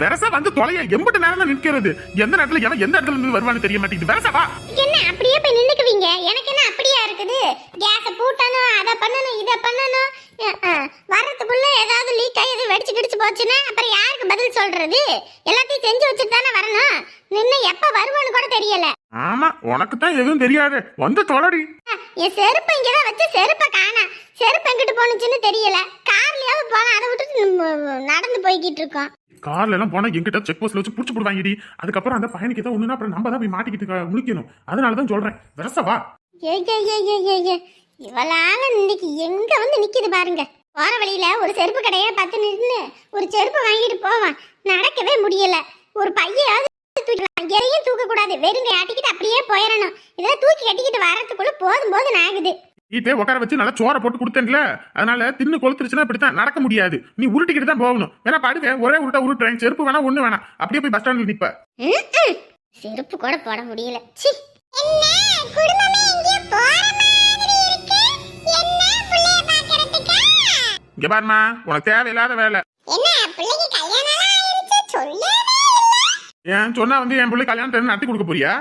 வெரசா வந்து தொலைய எம்பிட்டு நேரம் தான் நிக்கிறது எந்த நேரத்துல எவன் எந்த இடத்துல இருந்து வருவான்னு தெரிய மாட்டேங்குது. வெரசா வா. என்ன அப்படியே போய் நின்னுக்குவீங்க? எனக்கு என்ன அப்படியா இருக்குது? கேஸை பூட்டணும் அதை பண்ணணும் இதை பண்ணணும். வர்றதுக்குள்ள ஏதாவது லீக் ஆகி எதுவும் வெடிச்சு கிடிச்சு போச்சுன்னா அப்புறம் யாருக்கு பதில் சொல்றது? எல்லாத்தையும் செஞ்சு வச்சுட்டு தானே வரணும். நின்று எப்ப வருவான்னு கூட தெரியல. ஆமா உனக்கு தான் எதுவும் தெரியாது. வந்து தொலைடி. என் செருப்பு இங்கதான் வச்சு செருப்பை காணா. செருப்பு எங்கிட்டு போனுச்சுன்னு தெரியல. கார்லயாவது போனா அதை விட்டுட்டு நடந்து போய்கிட்டு இருக்கோம். கார்ல எல்லாம் போனா எங்கிட்ட செக் போஸ்ட்ல வச்சு புடிச்சு போடுவாங்கடி. அதுக்கப்புறம் அந்த பையனுக்கு ஏதோ ஒண்ணுனா அப்புறம் நம்ம தான் போய் மாட்டிக்கிட்டு க- முழிக்கணும். அதனால தான் சொல்றேன். வெரசா வா. ஏ இன்னைக்கு எங்க வந்து நிக்குது பாருங்க. போற வழியில ஒரு செருப்பு கடையை பார்த்து நின்று ஒரு செருப்பு வாங்கிட்டு போவான். நடக்கவே முடியல. ஒரு பையாவது தூக்கலாம் எதையும் தூக்க கூடாது வெறுங்க ஆட்டிக்கிட்டு அப்படியே போயிடணும். இதெல்லாம் தூக்கி கட்டிக்கிட்டு வரதுக்குள்ள போதும் போதும் ஆகுது. வீட்டே உட்கார வச்சு நல்லா சோறை போட்டு கொடுத்தேன்ல. அதனால தின்னு கொளுத்துருச்சுன்னா இப்படித்தான் நடக்க முடியாது. நீ உருட்டிக்கிட்டு தான் போகணும். வேணா பாடுங்க ஒரே உருட்டா உருட்டுறேன். செருப்பு வேணா ஒண்ணு வேணாம். அப்படியே போய் பஸ் ஸ்டாண்ட்ல நிப்ப. செருப்பு கூட போட முடியல. இங்கே பாருமா உனக்கு தேவையில்லாத வேலை. கல்யாணம் ஏன் சொன்னா வந்து என் பிள்ளை கல்யாணத்தை நடத்தி கொடுக்க போறியா?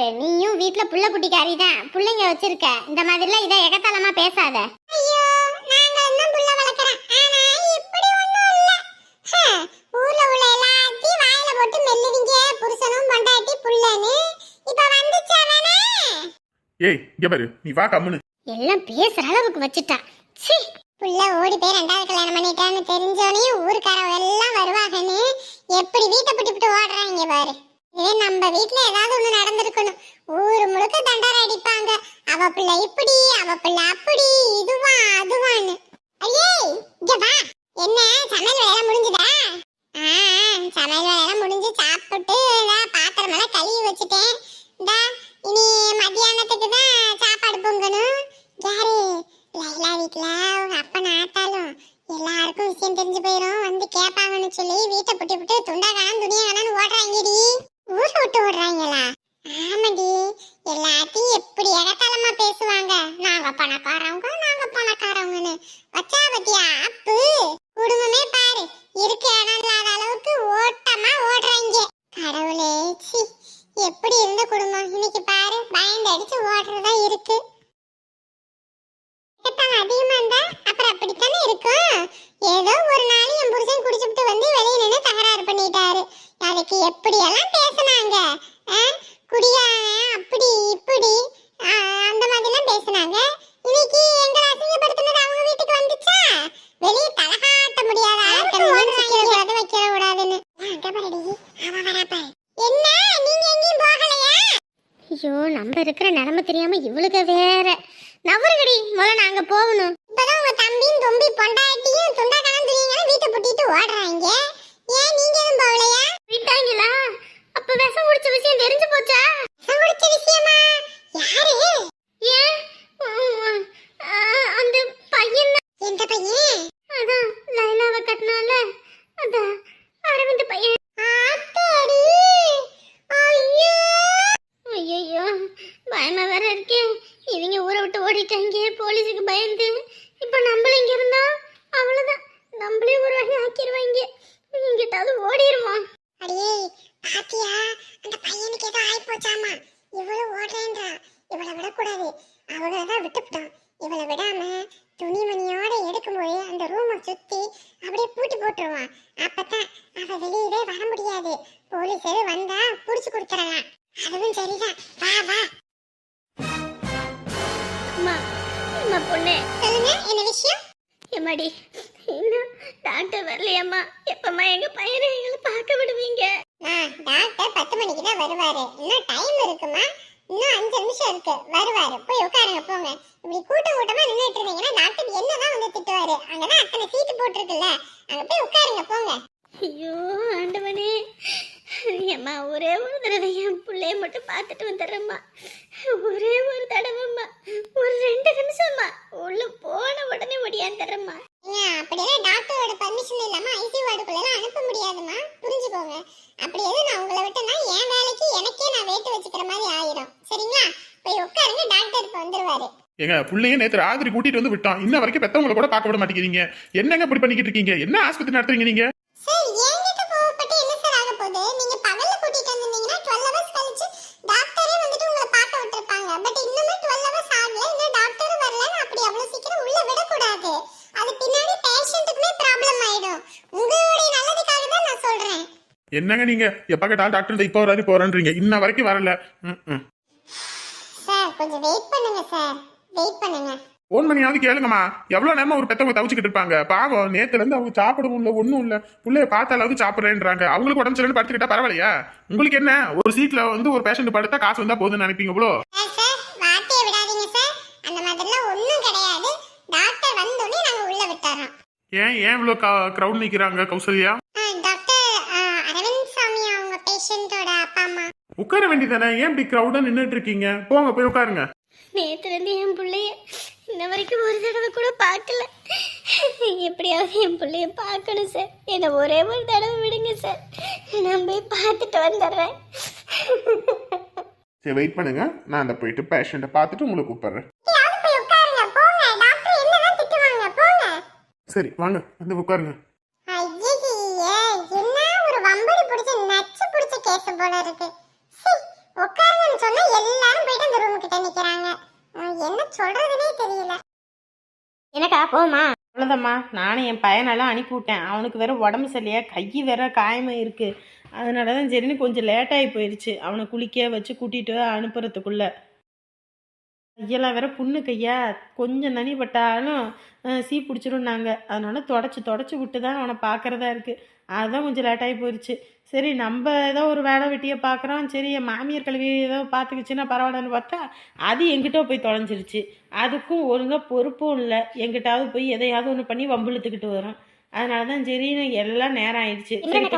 பாரு நீயும் வீட்ல புள்ள குட்டிக்காரி தான் புள்ளைங்க வச்சிருக்க. இந்த மாதிரிலாம் இதை எகத்தாளமா பேசாத. ஐயோ நாங்க இன்னும் புள்ள வளர்க்கறோம். ஆனா இப்படி ஒண்ணும் இல்ல. ஊர்ல உள்ள எல்லாத்தையும் வாயில போட்டு மெல்லுவீங்க. புருஷனும் பொண்டாட்டி புள்ளன்னு. இப்ப வந்துச்சா வேணா ஏய் இங்க பாரு. நீ வா கம்முன்னு எல்லாம் பேசுற அளவுக்கு வச்சுட்டான் சி புள்ள ஓடி போய் ரெண்டாவது கல்யாணம் பண்ணிட்டான்னு தெரிஞ்சோனே ஊருக்காரவங்க எல்லாம் வருவாங்கன்னு. எப்படி வீட்டை விட்டு விட்டு ஓடுறாங்க பாரு. இதே நம்ம வீட்ல ஏதாவது ஒண்ணு நடந்திருக்கணும். ஊரு முழுக்க தண்டார அடிப்பாங்க. அவ பிள்ளை இப்படி அவ பிள்ளை அப்படி இதுவா அதுவான்னு. ஐயே இங்க வா. என்ன சமையல் வேலை முடிஞ்சுதா? ஆ சமையல் வேலை முடிஞ்சு சாப்பிட்டு பாத்திரம் எல்லாம் கழுவி வச்சுட்டேன். இந்த இனி மத்தியானத்துக்கு தான் சாப்பாடு பொங்கணும். யாரு? லைலா வீட்டுல அவங்க அப்பா நாட்டாலும் எல்லாருக்கும் விஷயம் தெரிஞ்சு போயிடும் வந்து கேட்பாங்கன்னு சொல்லி வீட்டை புட்டி புட்டு துண்டா காணும் துணியா காணும் ஓடுறாங்கடி ஊரை விட்டு ஓடுறாங்களா ஆமாடி எல்லாத்தையும் எப்படி எகத்தாளமா பேசுவாங்க நாங்க பணக்காரவங்க நாங்க பணக்காரவங்கன்னு வச்சா பத்தியா அப்பு குடும்பமே பாரு இருக்க இடம் இல்லாத அளவுக்கு ஓட்டமா ஓடுறாங்க கடவுளே சி எப்படி இருந்த குடும்பம் இன்னைக்கு பாரு பயந்து அடிச்சு ஓடுறதா இருக்கு கெட்டவங்க அதிகமா இருந்தா அப்புறம் அப்படித்தானே இருக்கும் ஏதோ ஒரு நாள் என் புருஷன் குடிச்சுட்டு வந்து வெளியே நின்று தகராறு பண்ணிட்டாரு. அதுக்கு எப்படி எல்லாம் பேசுனாங்க? ஆ? குடியாரன் அப்படி இப்படி அந்த மாதிரிலாம் பேசுனாங்க. இன்னைக்கு எங்களை அசிங்கப்படுத்தினது அவங்க வீட்டுக்கு வந்துச்சா? வெளியே தலகாட்ட முடியாத ஆட்கள் வைக்க கூடாது வைக்க கூடாதுன்னு. என்ன? நீங்க எங்கேயும் போகலையா? ஐயோ நம்ம இருக்கிற நிலைமை தெரியாம இவளுக்கு வேற. நவருகடி முதல்ல நாங்க போகணும். இப்பதான் உங்க தம்பியும் தொம்பி பொண்டாட்டியும் துண்டா கலந்துறீங்கன்னு வீட்டை புட்டிட்டு ஓடுறாங்க. ஏன் நீங்க எதுவும் போகலையா? விட்டாங்களா? அப்ப விஷம் குடிச்ச விஷயம் தெரிஞ்சு போச்சா? விஷம் குடிச்ச விஷயமா? யாரு? ஏன்? அந்த பையன் எந்த பையன்? அதான் லைலாவை கட்டினால. அதான் அரவிந்த் பையன். ஆத்தாடி ஐயோ ஐயோ பயமா வேற இருக்கே இவங்க ஊரை விட்டு ஓடிட்டாங்க போலீஸுக்கு பயந்து இப்போ நம்மள இங்க இருந்தா அவ்வளவுதான் நம்மளே ஒரு வழி ஆக்கிடுவாங்க எங்கிட்டாவது ஓடிடுவோம் அடியே பாத்தியா அந்த பையனுக்கு ஏதோ ஆயி போச்சாமா இவ்வளவு ஓடுறேன்றா இவளை விடக்கூடாது அவளை தான் விட்டுவிட்டோம் இவளை விடாம துணிமணியோட எடுக்கும்போது அந்த ரூமை சுத்தி அப்படியே பூட்டி போட்டுருவான் அப்பதான் அவ வெளியவே வர முடியாது. போலீஸ் வந்தா புடிச்சு கொடுத்துறலாம் அதுவும் சரிதான். வா வா. அம்மா அம்மா பொண்ணு. சொல்லுங்க என்ன விஷயம்? எம்மாடி இன்னும் டாக்டர் வரலையம்மா. எப்பம்மா எங்க பையனை எங்களை பார்க்க விடுவீங்க? டாக்டர் பத்து மணிக்கு தான் வருவாரு. இன்னும் டைம் இருக்குமா? இன்னும் அஞ்சு நிமிஷம் இருக்கு. வருவாரு போய் உட்காருங்க போங்க. இப்படி கூட்டம் கூட்டமா நின்றுட்டு இருந்தீங்கன்னா டாக்டர் என்னதான் வந்து திட்டுவாரு. அங்கதான் அத்தனை சீட்டு போட்டிருக்குல்ல. அங்க போய் உட்காருங்க போங்க. ஐயோ ஆண்டவனே. ஏம்மா ஒரே ஒரு தடவை என் பிள்ளைய மட்டும் பார்த்துட்டு வந்துடுறேம்மா. ஒரே ஒரு தடவைம்மா ஒரு ரெண்டு நிமிஷம்மா உள்ள போன உடனே முடியாந்துடுறேம்மா ஏங்க அப்படியெல்லாம் டாக்டரோட பர்மிஷன் இல்லாம ஐசியூ வார்டுக்குள்ள அனுப்ப முடியாதுமா புரிஞ்சுக்கோங்க. அப்படி எதுவும் நான் உங்களை விட்டேன்னா என் வேலைக்கு எனக்கே நான் வேட்டு வச்சுக்கிற மாதிரி ஆயிடும் சரிங்களா? போய் உட்காருங்க டாக்டர் இப்போ வந்துருவாரு. எங்க புள்ளைய நேத்து ராத்திரி கூட்டிட்டு வந்து விட்டோம் இன்ன வரைக்கும் பெத்தவங்களை கூட பார்க்க விட மாட்டேங்கிறீங்க. என்னங்க இப்படி பண்ணிக்கிட்டு இருக்கீங்க? என்ன ஆஸ்பத்திரி நடத்துறீங்க நீங்க? சார் என்கிட்ட கோவப்பட்டு என்ன சார் ஆக போகுது? நீங்க பகல்ல கூட்டிட்டு வந்திருந்தீங்கன்னா 12 ஹவர்ஸ் கழிச்சு டாக்டரே வந்துட்டு உங்களை பார்க்க விட்டுருப்பாங்க. பட் இன்னுமே 12 ஹவர்ஸ் ஆகல. இன்னும் டாக்டரும் வரலன்னு அப்படி அவ்வளவு சீக்கிரம் உள்ள விடக்கூடாது. அது பின்னாடி பேஷண்ட்டுக்குமே ப்ராப்ளம் ஆயிடும். உங்களுடைய நல்லதுக்காக தான் நான் சொல்றேன். என்னங்க நீங்க? எப்ப கேட்டாலும் டாக்டர் இப்போ வராது போறேன்றீங்க இன்ன வரைக்கும் வரல. சார் கொஞ்சம் வெயிட் பண்ணுங்க சார் வெயிட் பண்ணுங்க. ஃபோன் பண்ணியாவது கேளுங்கம்மா. எவ்வளவு நேரமா ஒரு பெத்தவங்க தவிச்சுக்கிட்டு இருப்பாங்க. பாவம் நேத்துல இருந்து அவங்க சாப்பிடவும் இல்ல ஒண்ணும் இல்ல. புள்ளைய பார்த்தாலாவது சாப்பிடுறேன்றாங்க. அவங்களுக்கு உடம்பு சரியில்லைன்னு படுத்துக்கிட்டா பரவாயில்லையா? உங்களுக்கு என்ன? ஒரு சீட்ல வந்து ஒரு பேஷண்ட் படுத்தா காசு வந்தா போதும்னு நினைப்பீங்க இவ்வளோ ஏன் ஏன் இவ்வளோ க்ரௌட் நிக்கிறாங்க கௌசல்யா? உட்கார வேண்டியதானே ஏன் இப்படி க்ரௌடா நின்றுட்டு இருக்கீங்க? போங்க போய் உட்காருங்க. நேற்றுலேருந்து என் பிள்ளைய இன்ன வரைக்கும் ஒரு தடவை கூட பார்க்கல. எப்படியாவது என் பிள்ளைய பார்க்கணும் சார் என்னை ஒரே ஒரு தடவை விடுங்க சார் நான் போய் பார்த்துட்டு வந்துடுறேன். சரி வெயிட் பண்ணுங்க. நான் அந்த போயிட்டு பேஷண்ட்டை பார்த்துட்டு உங்களை கூப்பிடுறேன். சரி வாங்க. வந்து உட்காருங்க. ஐயே என்ன ஒரு வம்படி பிடிச்ச நச்சு பிடிச்ச கேஸ் போல இருக்கு. சீ, உட்காருங்கன்னு சொன்னா எல்லாரும் போயிட்டு அந்த ரூம் கிட்ட நிக்கிறாங்க. என்ன சொல்றதுனே தெரியல. எனக்கா போமா அவ்வளோதாம்மா நானும் என் பையனெல்லாம் அனுப்பி விட்டேன் அவனுக்கு வேற உடம்பு சரியில்லையா? கை வேற காயமாக இருக்குது அதனால தான் சரின்னு கொஞ்சம் லேட்டாகி போயிடுச்சு அவனை குளிக்க வச்சு கூட்டிகிட்டு அனுப்புறதுக்குள்ள. கையெல்லாம் வேற புண்ணு கையா கொஞ்சம் நனி பட்டாலும் சீ பிடிச்சிரும்னாங்க. அதனால தொடச்சி தொடச்சி விட்டு தான் அவனை பார்க்கறதா இருக்குது அதுதான் கொஞ்சம் லேட்டாகி போயிடுச்சு சரி நம்ம ஏதோ ஒரு வேலை வெட்டியை பார்க்குறோம் சரி என் மாமியார் கல்வி ஏதோ பார்த்துக்கிச்சுன்னா பரவாயில்லன்னு பார்த்தா அது எங்கிட்ட போய் தொலைஞ்சிருச்சு. அதுக்கும் ஒழுங்காக பொறுப்பும் இல்லை. எங்கிட்டாவது போய் எதையாவது ஒன்று பண்ணி வம்பிழுத்துக்கிட்டு வரும். அதனால தான் சரின்னு எல்லாம் நேரம் ஆயிடுச்சு. சரி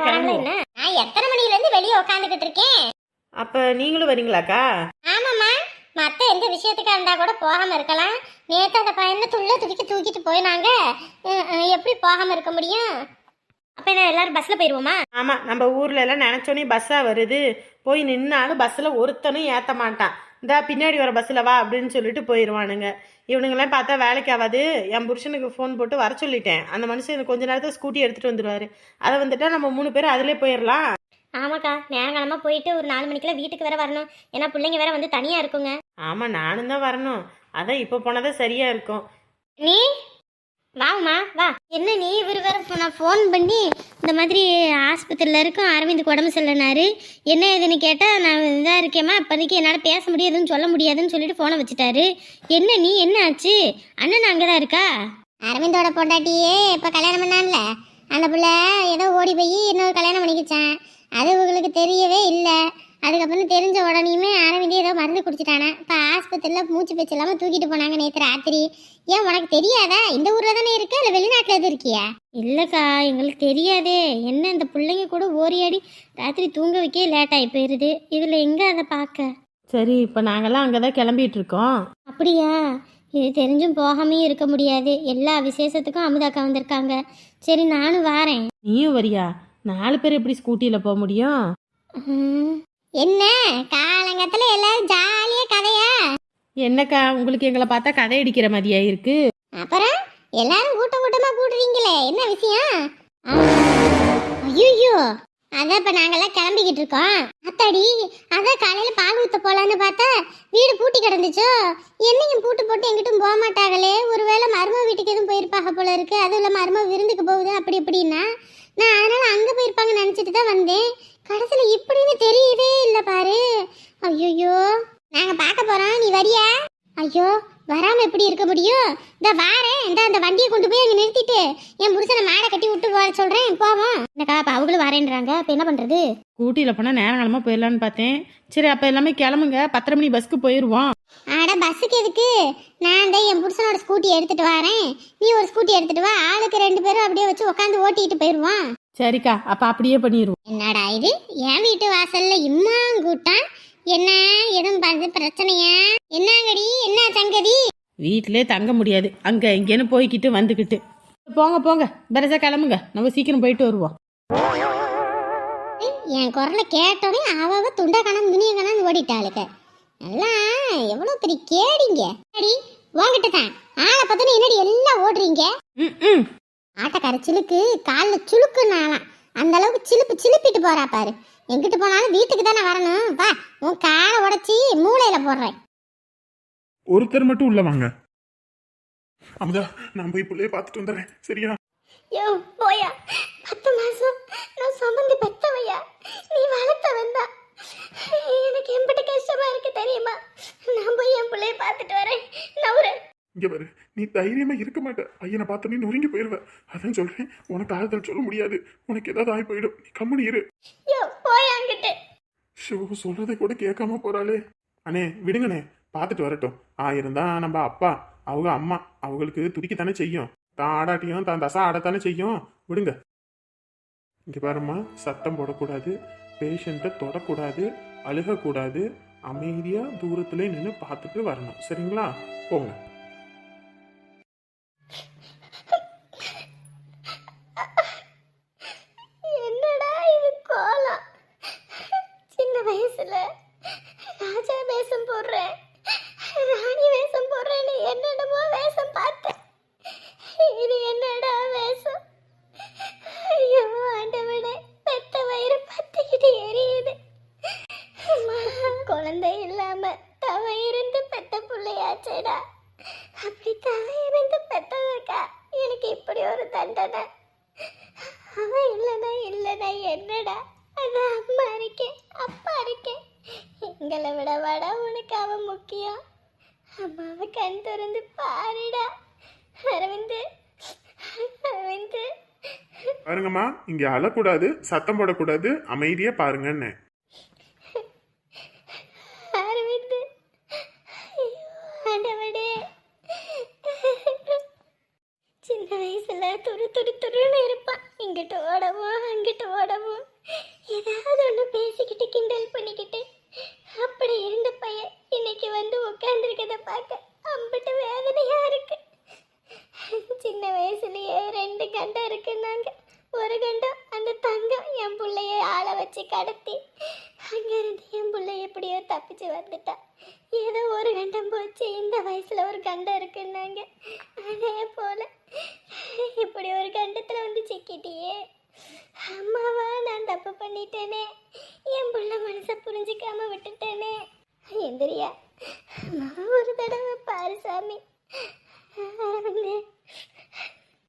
நான் எத்தனை மணில இருந்து வெளியே உட்காந்துக்கிட்டு இருக்கேன்? அப்போ நீங்களும் வரீங்களாக்கா? ஆமாம்மா. மற்ற எந்த விஷயத்துக்கா இருந்தா கூட போகாம இருக்கலாம். நேத்து அந்த பையனை துள்ள துடிக்க தூக்கிட்டு அஹ், எப்படி போகாம இருக்க முடியும்? அப்போ என்ன எல்லாரும் பஸ்ஸில் போயிடுவோமா ஆமாம் நம்ம ஊர்ல எல்லாம் நினச்சோன்னே பஸ்ஸாக வருது. போய் நின்னாலும் பஸ்ஸில் ஒருத்தனும் ஏற்ற மாட்டான். இந்தா பின்னாடி வர பஸ்ஸில் வா அப்படின்னு சொல்லிட்டு போயிடுவானுங்க இவனுங்களாம் பார்த்தா வேலைக்கு ஆகாது. என் புருஷனுக்கு ஃபோன் போட்டு வர சொல்லிட்டேன். அந்த மனுஷன் கொஞ்ச நேரத்தில் ஸ்கூட்டி எடுத்துகிட்டு வந்துடுவாரு அதை வந்துட்டா நம்ம மூணு பேர் அதிலே போயிடலாம் ஆமாக்கா நேரங்காலமாக போயிட்டு ஒரு நாலு மணிக்கெல்லாம் வீட்டுக்கு வேற வரணும். ஏன்னா பிள்ளைங்க வேற வந்து தனியாக இருக்குங்க. ஆமாம் நானும் தான் வரணும். அதான் இப்போ போனதான் சரியாக இருக்கும். நீ? வாங்கம்மா வா. என்ன நீ? இவர் வேற இப்போ நான் ஃபோன் பண்ணி இந்த மாதிரி ஆஸ்பத்திரியில் இருக்கும் அரவிந்துக்கு உடம்பு சரியில்லைனாரு என்ன ஏதுன்னு கேட்டால் நான் இதாக இருக்கேம்மா இப்போதைக்கு என்னால் பேச முடியாதுன்னு சொல்ல முடியாதுன்னு சொல்லிட்டு ஃபோனை வச்சுட்டாரு. என்ன நீ? என்ன ஆச்சு? அண்ணன் அங்கே தான் இருக்கா? அரவிந்தோட பொண்டாட்டியே இப்ப கல்யாணம் பண்ணான்ல. அந்த பிள்ளை ஏதோ ஓடி போய் இன்னொரு கல்யாணம் பண்ணிக்கிச்சான் அது உங்களுக்கு தெரியவே இல்லை. அதுக்கப்புறம் தெரிஞ்ச உடனேயுமே அரவிந்த் ஏதோ மருந்து குடிச்சிட்டானே. இப்போ ஆஸ்பத்திரியில் மூச்சு பேச்சு இல்லாமல் தூக்கிட்டு போனாங்க நேற்று ராத்திரி. ஏன் உனக்கு தெரியாதா? இந்த ஊரில் தானே இருக்கு? இல்லை வெளிநாட்டில் எதுவும் இருக்கியா? இல்லைக்கா எங்களுக்கு தெரியாதே. என்ன இந்த பிள்ளைங்க கூட ஓரியாடி ராத்திரி தூங்க வைக்க லேட் ஆகி போயிடுது இதில் எங்கே அதை பார்க்க? சரி இப்போ நாங்கெல்லாம் அங்கே தான் கிளம்பிட்டு இருக்கோம். அப்படியா? இது தெரிஞ்சும் போகாமையும் இருக்க முடியாது. எல்லா விசேஷத்துக்கும் அமுதாக்கா வந்திருக்காங்க. சரி நானும் வாரேன். நீயும் வரியா? நாலு பேர் எப்படி ஸ்கூட்டியில் போக முடியும்? ம், என்ன? காலங்கத்தில் எல்லாரும் ஜாலியாக கதையா? என்னக்கா உங்களுக்கு எங்களை பார்த்தா கதை அடிக்கிற மாதிரியா இருக்கு? அப்புறம் எல்லாரும் கூட்ட கூட்டமா கூடுறீங்களே என்ன விஷயம்? ஐயோ அதான் இப்ப நாங்கெல்லாம் கிளம்பிக்கிட்டு இருக்கோம். அத்தாடி அதான் காலையில பால் ஊத்த போலான்னு பார்த்தா வீடு பூட்டி கிடந்துச்சோ? என்னையும் பூட்டு போட்டு எங்கிட்டும் போக மாட்டாங்களே. ஒருவேளை மரும வீட்டுக்கு எதுவும் போயிருப்பாங்க போல இருக்கு. அதுவும் இல்ல மரும விருந்துக்கு போகுது அப்படி இப்படின்னா நான் அதனால அங்க போயிருப்பாங்கன்னு நினைச்சிட்டு தான் வந்தேன் கடைசியில இப்படின்னு தெரியவே இல்லை பாரு ஐயோ நாங்க பார்க்க போறோம் நீ வரியா ஐயோ வராம எப்படி இருக்க முடியும் இந்த வாரேன் இந்த அந்த வண்டியை கொண்டு போய் அங்க நிறுத்திட்டு என் புருஷனை மாடை கட்டி விட்டு போக சொல்றேன் போவோம் என்னக்கா இப்போ அவங்களும் வரேன்றாங்க இப்போ என்ன பண்ணுறது ஸ்கூட்டியில் போனால் நேரங்காலமாக போயிடலான்னு பார்த்தேன். சரி அப்போ எல்லாமே கிளம்புங்க. பத்தரை மணி பஸ்க்கு போயிடுவோம் ஆட பஸ்ஸுக்கு எதுக்கு? நான் தான் என் புருஷனோட ஸ்கூட்டி எடுத்துட்டு வரேன். நீ ஒரு ஸ்கூட்டி எடுத்துட்டு வா. ஆளுக்கு ரெண்டு பேரும் அப்படியே வச்சு உட்காந்து ஓட்டிட்டு போயிடுவோம் சரிக்கா அப்போ அப்படியே பண்ணிடுவோம் என்னடா இது? என் வீட்டு வாசல்ல இம்மா கூட்டம் என்ன? எதுவும் பார்த்து பிரச்சனையா? என்னங்கடி? என்ன சங்கதி? வீட்டிலே தங்க முடியாது. அங்கே இங்கேன்னு போய்க்கிட்டு வந்துக்கிட்டு. போங்க போங்க. பெருசா கிளம்புங்க. நம்ம சீக்கிரம் போயிட்டு வருவோம். என் குரலை கேட்டோடனே அவ அவ துண்டை கணம் துணிய கணம் ஓடிட்டாளுங்க எல்லாம் எவ்வளோ பெரிய கேடிங்க. அடி உங்ககிட்ட தான். ஆளை பார்த்தா என்னடி எல்லாம் ஓடுறீங்க? ம் ம். ஆட்டக்கார சிலுக்கு காலில் சுளுக்குனாலாம் அந்த அளவுக்கு சிலுப்பு சிலுப்பிட்டு போறா பாரு. எங்கிட்டு போனாலும் வீட்டுக்கு தானே வரணும். வா உன் காலை உடைச்சி மூளையில போடுறேன். ஒருத்தர் மட்டும் உள்ள வாங்க. அமுதா நான் போய் பிள்ளைய பார்த்துட்டு வந்துடுறேன். சரியா? யோ போயா. பத்து மாசம் நான் சுமந்து பெத்தவையா நீ வளர்த்தவன் தான் எனக்கு எம்பிட்டு கஷ்டமா இருக்கு தெரியுமா நான் போய் என் பிள்ளைய பார்த்துட்டு வரேன் நவுறேன் இங்க பாரு. நீ தைரியமா இருக்க மாட்ட. பையனை பார்த்தோன்னே நொறுங்கி போயிருவ. அதான் சொல்றேன். உனக்கு ஆறுதல் சொல்ல முடியாது. உனக்கு ஏதாவது ஆகி போயிடும். நீ கம்முனு இரு. ஷோ சொல்றதை கூட கேட்காம போறாளே. அண்ணே விடுங்கண்ணே. பார்த்துட்டு வரட்டும். ஆயிரம் தான் நம்ம அப்பா அவங்க அம்மா அவங்களுக்கு துடிக்கத்தானே செய்யும். தான் ஆடாட்டியும் தான் தசா ஆடத்தானே செய்யும். விடுங்க. இங்க பாரும்மா சத்தம் போடக்கூடாது. பேஷண்ட்டை தொடக்கூடாது. அழுகக்கூடாது. அமைதியா தூரத்துல நின்று பார்த்துட்டு வரணும். சரிங்களா? போங்க என்னடா இது கோலம் சின்ன வயசுல ராஜா வேஷம் போடுறேன். ராணி வேஷம் போடுறேன்னு என்னென்னமோ வேஷம் பார்த்தேன் இது என்னடா வேஷம் ஐயோ ஆண்டவனே பெத்த வயிறு பத்திக்கிட்டு எரியுது அம்மா, குழந்தை இல்லாம தவ இருந்து பெத்த பிள்ளையாச்சேடா அப்படி தவ இருந்து பெத்ததுக்கா எனக்கு இப்படி ஒரு தண்டனை அவன் இல்லைனா இல்லைனா என்னடா அதான் அம்மா இருக்கேன் அப்பா இருக்கேன் எங்களை விட வாடா உனக்கு அவன் முக்கியம் அம்மாவை கண் திறந்து பாருடா. அரவிந்து அரவிந்து. பாருங்கம்மா இங்க அழக்கூடாது சத்தம் போடக்கூடாது அமைதியா பாருங்கன்னு. அரவிந்து ஐயோ, ஆண்டவனே சின்ன வயசுல துரு துரு துருன்னு இருப்பான் இங்கிட்டு ஓடவும் அங்கிட்டு ஓடவும். ஏதாவது ஒன்று பேசிக்கிட்டு கிண்டல் பண்ணிக்கிட்டு அப்படி இருந்த பையன் இன்னைக்கு வந்து உட்காந்துருக்கத பார்க்க அம்பிட்டு வேதனையா இருக்கு சின்ன வயசுலயே ரெண்டு கண்டம் இருக்குன்னாங்க ஒரு கண்டம் அந்த தங்கம் என் பிள்ளைய ஆள வச்சு கடத்தி அங்கிருந்து என் பிள்ளை எப்படியோ தப்பிச்சு வந்துட்டா ஏதோ ஒரு கண்டம் போச்சு இந்த வயசுல ஒரு கண்டம் இருக்குன்னாங்க அதே போல இப்படி ஒரு கண்டத்துல வந்து சிக்கிட்டியே அம்மாவா நான் தப்பு பண்ணிட்டேனே. என் புள்ள மனசை புரிஞ்சுக்காம விட்டுட்டேனே. எந்திரியா. நான் ஒரு தடவை பாரு சாமி.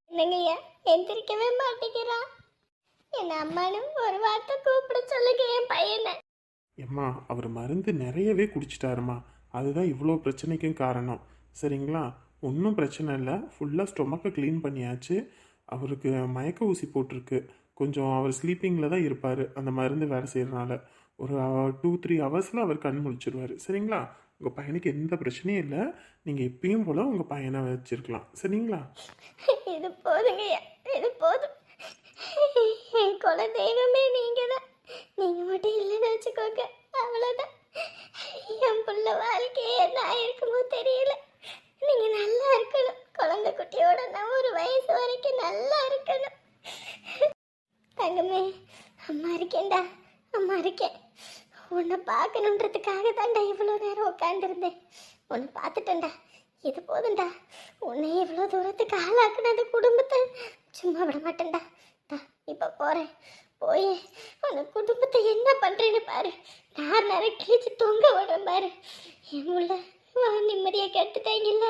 என்னங்கய்யா எந்திரிக்கவே மாட்டேங்கிறான் என் அம்மானும் ஒரு வார்த்தை கூப்பிட சொல்லுங்க என் பையனை. எம்மா அவர் மருந்து நிறையவே குடிச்சிட்டாருமா அதுதான் இவ்வளோ பிரச்சனைக்கும் காரணம். சரிங்களா? ஒன்றும் பிரச்சனை இல்லை. ஃபுல்லாக ஸ்டொமக்கை க்ளீன் பண்ணியாச்சு. அவருக்கு மயக்க ஊசி போட்டிருக்கு. கொஞ்சம் அவர் ஸ்லீப்பிங்கில் தான் இருப்பார். அந்த மருந்து வேலை செய்கிறனால ஒரு டூ த்ரீ ஹவர்ஸில் அவர் கண் முழிச்சிருவார். சரிங்களா? உங்கள் பையனுக்கு எந்த பிரச்சனையும் இல்லை. நீங்கள் எப்பயும் போல் உங்கள் பையனை வச்சிருக்கலாம். சரிங்களா? இது போதுங்க இது போதும். என் குலதெய்வமே நீங்கள் தான். நீங்கள் மட்டும் இல்லைன்னு வச்சுக்கோங்க. அவ்வளோதான் என் பிள்ளை வாழ்க்கையே என்ன ஆயிருக்குமோ தெரியல. நீங்கள் நல்லா இருக்கணும் குழந்தை குட்டியோட நான் ஒரு வயசு வரைக்கும் நல்லா இருக்கணும் தங்கமே அம்மா இருக்கேன்டா அம்மா இருக்கேன் உன்னை பார்க்கணுன்றதுக்காக தான்டா இவ்வளோ நேரம் உட்காந்துருந்தேன் உன்னை பார்த்துட்டேன்டா. இது போதும்டா. உன்னை இவ்வளோ தூரத்துக்கு ஆளாக்குன அந்த குடும்பத்தை சும்மா விட மாட்டேன்டா. இப்போ போகிறேன் போய் உன்னை குடும்பத்தை என்ன பண்ணுறேன்னு பாரு. நான் நேரம் கிழிச்சு தொங்க விடுறேன் பாரு. என் உள்ள வா நிம்மதியாக கெட்டுட்டாங்கல்ல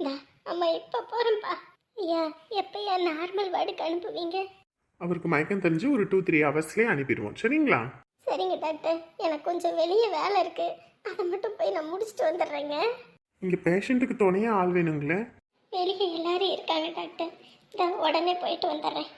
நான் அம்மா இப்போ போகிறேன்ப்பா ஐயா எப்பயா நார்மல் வார்டுக்கு அனுப்புவீங்க? அவருக்கு மயக்கம் தெரிஞ்சு ஒரு டூ த்ரீ ஹவர்ஸ்லேயே அனுப்பிடுவோம். சரிங்களா? சரிங்க டாக்டர். எனக்கு கொஞ்சம் வெளியே வேலை இருக்குது அதை மட்டும் போய் நான் முடிச்சுட்டு வந்துடுறேங்க. இங்கே பேஷண்ட்டுக்கு துணையாக ஆள் வேணுங்களே? வெளியே எல்லாரும் இருக்காங்க டாக்டர். இதோ உடனே போயிட்டு வந்துடுறேன்.